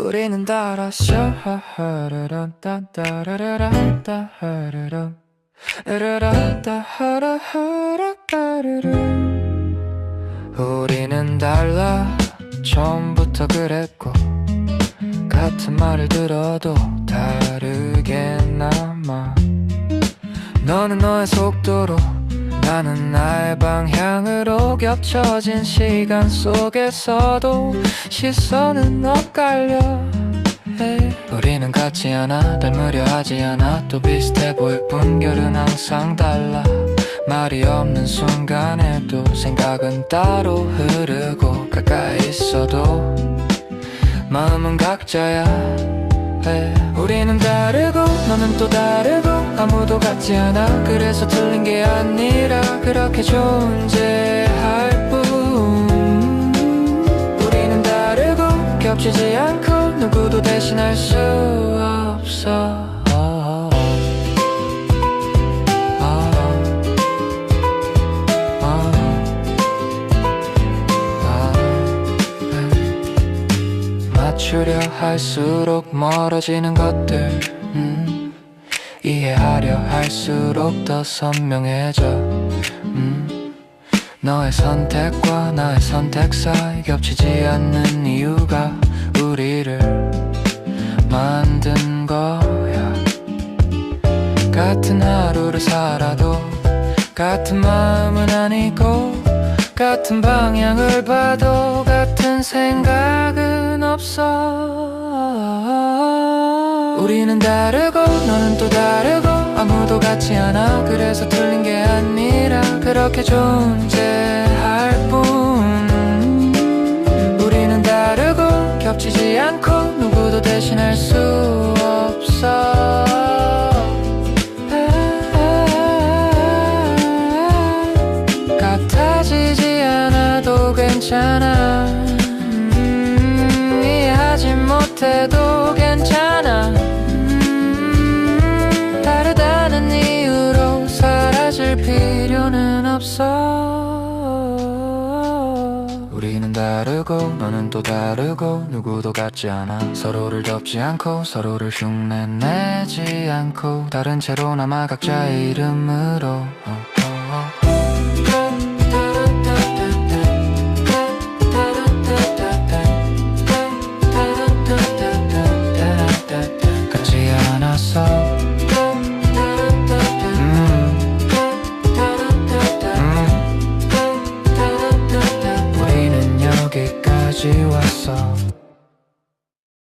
우리는 달았어 따라라라따라라라따라라 라라따하라하라따르르 우리는 달라 처음부터 그랬고 같은 말을 들어도 다르게 남아 너는 너의 속도로 나는 나의 방향으로 겹쳐진 시간 속에서도 시선은 엇갈려 Hey. 우리는 같지 않아 닮으려 하지 않아 또 비슷해 보일 뿐 결은 항상 달라 말이 없는 순간에도 생각은 따로 흐르고 가까이 있어도 마음은 각자야 해. 우리는 다르고 너는 또 다르고 아무도 같지 않아. 그래서 틀린 게 아니라 그렇게 존재할 뿐. 우리는 다르고 겹치지 않고 누구도 대신할 수 맞추려 할수록 멀어지는 것들. 음, 이해하려 할수록 더 선명해져. 음, 너의 선택과 나의 선택 사이 겹치지 않는 이유가 우리를 만든 거야. 같은 하루를 살아도 같은 마음은 아니고 같은 방향을 봐도 같은 생각은 없어. 우리는 다르고 너는 또 다르고 아무도 같지 않아. 그래서 틀린 게 아니라 그렇게 존재할 뿐. 우리는 다르고 겹치지 않고 누구도 대신할 수 없어. 같아지지 않아도 괜찮아 없어. 우리는 다르고 너는 또 다르고 누구도 같지 않아. 서로를 덮지 않고 서로를 흉내내지 않고 다른 채로 남아 각자의 이름으로. 어. song